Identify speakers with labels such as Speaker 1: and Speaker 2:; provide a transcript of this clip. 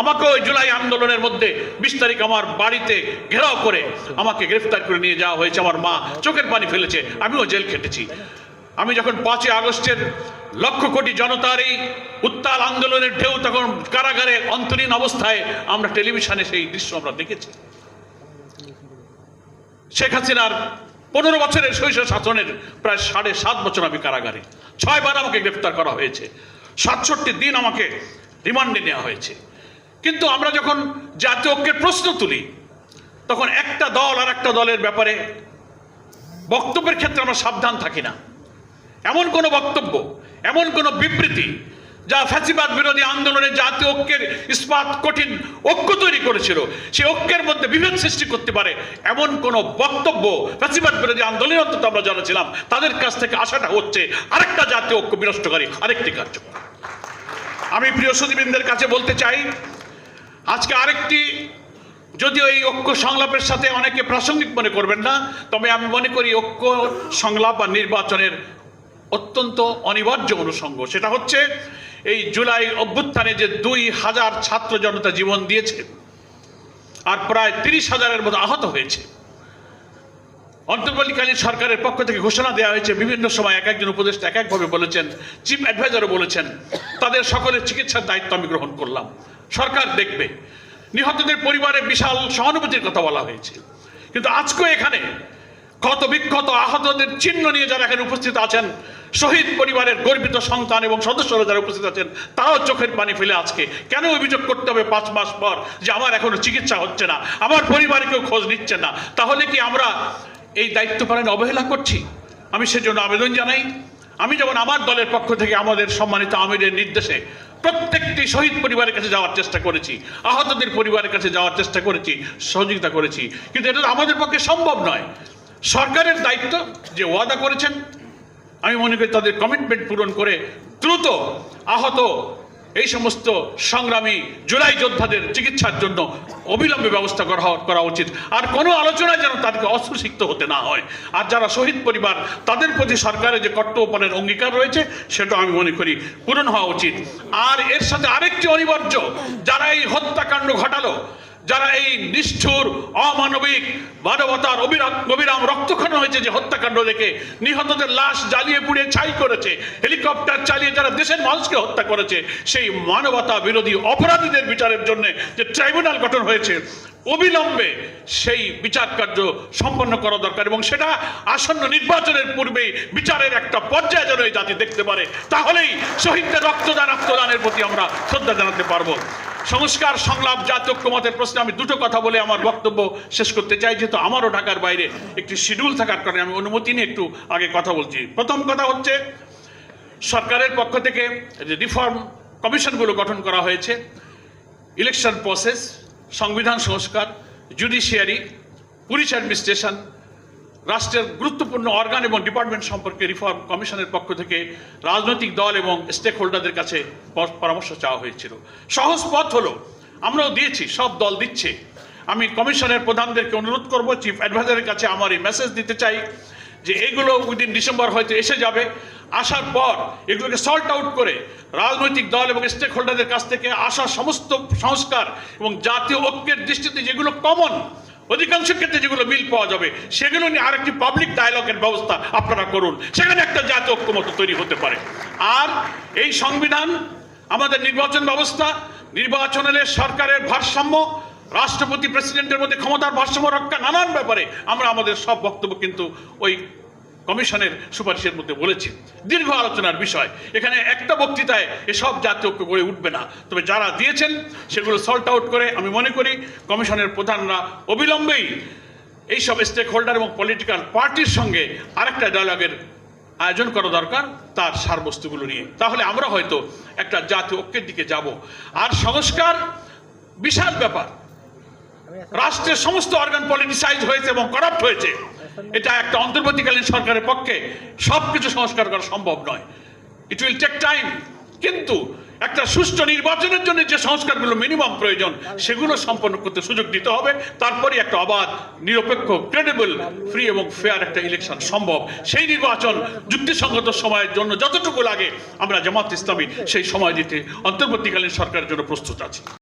Speaker 1: আমাকে ওই জুলাই আন্দোলনের মধ্যে বিশ তারিখ আমার বাড়িতে ঘেরাও করে আমাকে গ্রেফতার করে নিয়ে যাওয়া হয়েছে। আমার মা চোখের পানি ফেলেছে, আমিও জেল খেটেছি। আমি যখন পাঁচই আগস্টের লক্ষ কোটি জনতার এই উত্তাল আন্দোলনের ঢেউ, তখন কারাগারে অন্তরীণ অবস্থায় আমরা টেলিভিশনে সেই দৃশ্য আমরা দেখেছি। শেখ হাসিনার পনেরো বছরের শৈশব শাসনের প্রায় সাড়ে সাত বছর আমি কারাগারে। ছয়বার আমাকে গ্রেফতার করা হয়েছে। সাতষট্টি দিন আমাকে রিমান্ডে নেওয়া হয়েছে। কিন্তু আমরা যখন জাতীয় ঐক্যের প্রশ্ন তুলি, তখন একটা দল আর একটা দলের ব্যাপারে বক্তব্যের ক্ষেত্রে আমরা সাবধান থাকি না। এমন কোনো বক্তব্য, এমন কোনো বিবৃতি যা ফ্যাসিবাদ বিরোধী আন্দোলনে জাতীয় ঐক্যের ইস্পাত কঠিন ঐক্য তৈরি করেছিল, সেই ঐক্যের মধ্যে বিভেদ সৃষ্টি করতে পারে এমন কোনো বক্তব্য ফ্যাসিবাদ বিরোধী আন্দোলনে অন্তত আমরা যারা ছিলাম তাদের কাছ থেকে আশাটা হচ্ছে আরেকটা জাতীয় ঐক্য বিনষ্টকারী, আরেকটি কার্যক্রম আমি প্রিয় সুদীবৃন্দের কাছে বলতে চাই আজকে আরেকটি, যদিও এই ঐক্য সংলাপের সাথে অনেকে প্রাসঙ্গিক মনে করবেন না, তবে আমি মনে করি ঐক্য সংলাপ বা নির্বাচনের অত্যন্ত অনিবার্য অনুষঙ্গ। সেটা হচ্ছে এই জুলাই অভ্যুত্থানে যে দুই হাজার ছাত্র জনতা জীবন দিয়েছে, আর প্রায় তিরিশ হাজারের মতো আহত হয়েছে। অন্তর্বর্তীকালীন সরকারের পক্ষ থেকে ঘোষণা দেওয়া হয়েছে, বিভিন্ন সময় এক একজন উপদেষ্টা এক একভাবে বলেছেন, চিফ অ্যাডভাইজারও বলেছেন, তাদের সকলের চিকিৎসার দায়িত্ব আমি গ্রহণ করলাম। সরকার দেখবে। নিহতদের পরিবারে বিশাল সহানুভূতির কথা বলা হয়েছে। কিন্তু আজকেও এখানে ক্ষত বিক্ষত আহতদের চিহ্ন নিয়ে যারা এখানে উপস্থিত আছেন, শহীদ পরিবারের গর্বিত সন্তান এবং সদস্যরা যারা উপস্থিত আছেন তারাও চোখের পানি ফেলে আজকে। কেন অভিযোগ করতে হবে পাঁচ মাস পর যে আমার এখনও চিকিৎসা হচ্ছে না? আমার পরিবারে কেউ খোঁজ নিচ্ছে না। তাহলে কি আমরা এই দায়িত্ব পালনে অবহেলা করছি। আমি সেজন্য আবেদন জানাই, আমি যেমন আমার দলের পক্ষ থেকে আমাদের সম্মানিত আমিরের নির্দেশে প্রত্যেকটি শহীদ পরিবারের কাছে যাওয়ার চেষ্টা করেছি, আহতদের পরিবারের কাছে যাওয়ার চেষ্টা করেছি, সহযোগিতা করেছি। কিন্তু এটা আমাদের পক্ষে সম্ভব নয়। সরকারের দায়িত্ব যে ওয়াদা করেছেন, আমি মনে করি তাদের কমিটমেন্ট পূরণ করে দ্রুত আহত এই সমস্ত সংগ্রামী জুলাই যোদ্ধাদের চিকিৎসার জন্য অবিলম্বে ব্যবস্থা করা করা উচিত। আর কোনো আলোচনায় যেন তাদেরকে অস্ত্রসিক্ত হতে না হয়। আর যারা শহীদ পরিবার, তাদের প্রতি সরকারের যে কর্তব্যপালনের অঙ্গীকার রয়েছে, সেটা আমি মনে করি পূরণ হওয়া উচিত। আর এর সাথে আরেকটি অনিবার্য, যারা এই হত্যাকাণ্ড ঘটালো যারা এই নিষ্ঠুর, অমানবিক, মানবতার অবিরাম রক্তক্ষরণ হয়েছে যে হত্যাকাণ্ড দেখে নিহতদের লাশ জ্বালিয়ে পুড়িয়ে ছাই করেছে, হেলিকপ্টার চালিয়ে যারা দেশের মানুষকে হত্যা করেছে, সেই মানবতা বিরোধী অপরাধীদের বিচারের জন্য যে ট্রাইব্যুনাল গঠন হয়েছে, অবিলম্বে সেই বিচার কার্য সম্পন্ন করা দরকার এবং সেটা আসন্ন নির্বাচনের পূর্বেই বিচারের একটা পর্যায়ে যেন এই জাতি দেখতে পারে, তাহলেই শহীদদের রক্তদান, রক্তদানের প্রতি আমরা শ্রদ্ধা জানাতে পারব। সংস্কার, সংলাপ জাতীয় ঐক্যমতের প্রশ্নে আমি দুটো কথা বলে আমার বক্তব্য শেষ করতে চাই। যেহেতু আমারও ঢাকার বাইরে একটি শিডিউল থাকার কারণে আমি অনুমতি নিয়ে একটু আগে কথা বলছি। প্রথম কথা হচ্ছে, সরকারের পক্ষ থেকে যে রিফর্ম কমিশনগুলো গঠন করা হয়েছে ইলেকশন প্রসেস সংবিধান সংস্কার জুডিশিয়ারি পুলিশ অ্যাডমিনিস্ট্রেশন রাষ্ট্রের গুরুত্বপূর্ণ অর্গান এবং ডিপার্টমেন্ট সম্পর্কে রিফর্ম কমিশনের পক্ষ থেকে রাজনৈতিক দল এবং স্টেক হোল্ডারদের কাছে পরামর্শ চাওয়া হয়েছিল। সহজ পথ হলো, আমরাও দিয়েছি, সব দল দিচ্ছে। আমি কমিশনের প্রধানদেরকে অনুরোধ করব চিফ অ্যাডভাইজারের কাছে আমার এই মেসেজ দিতে চাই যে এগুলো উইদিন ডিসেম্বর হয়তো এসে যাবে। আসার পর এগুলোকে সল্ট আউট করে রাজনৈতিক দল এবং স্টেক হোল্ডারদের কাছ থেকে আসা সমস্ত সংস্কার এবং জাতীয় ঐক্যের দৃষ্টিতে যেগুলো কমন অধিকাংশ ক্ষেত্রে যেগুলো বিল পাওয়া যাবে, সেগুলো নিয়ে আরেকটি পাবলিক ডায়ালগের ব্যবস্থা আপনারা করুন। সেখানে একটা জাতীয় ঐক্যমত তৈরি হতে পারে। আর এই সংবিধান, আমাদের নির্বাচন ব্যবস্থা, নির্বাচনের সরকারের ভারসাম্য, রাষ্ট্রপতি প্রেসিডেন্টের মধ্যে ক্ষমতার ভারসাম্য রক্ষা নানান ব্যাপারে আমরা আমাদের সব বক্তব্য কিন্তু ওই কমিশনের সুপারিশের মধ্যে বলেছি দীর্ঘ আলোচনার বিষয়। এখানে একটা বক্তৃতায় এসব জাতীয় ঐক্য গড়ে উঠবে না। তবে যারা দিয়েছেন, সেগুলো সল্ট আউট করে আমি মনে করি কমিশনের প্রধানরা অবিলম্বেই এইসব স্টেক হোল্ডার এবং পলিটিক্যাল পার্টির সঙ্গে আরেকটা ডায়ালগের আয়োজন করা দরকার তার সারবস্তুগুলো নিয়ে। তাহলে আমরা হয়তো একটা জাতীয় ঐক্যের দিকে যাব। আর সংস্কার বিশাল ব্যাপার। রাষ্ট্রের সমস্ত অর্গান পলিটিসাইজ হয়েছে এবং করাপ্ট হয়েছে। এটা একটা অন্তর্বর্তীকালীন সরকারের পক্ষে সবকিছু সংস্কার করা সম্ভব নয়। ইট উইল টেক টাইম কিন্তু একটা সুষ্ঠু নির্বাচনের জন্য যে সংস্কারগুলো মিনিমাম প্রয়োজন, সেগুলো সম্পন্ন করতে সুযোগ দিতে হবে। তারপরে একটা অবাধ, নিরপেক্ষ ক্রেডিবল ফ্রি এবং ফেয়ার একটা ইলেকশন সম্ভব। সেই নির্বাচন যুক্তিসঙ্গত সময়ের জন্য যতটুকু লাগে, আমরা জামাত ইসলামী সেই সময় দিতে অন্তর্বর্তীকালীন সরকারের জন্য প্রস্তুত আছি।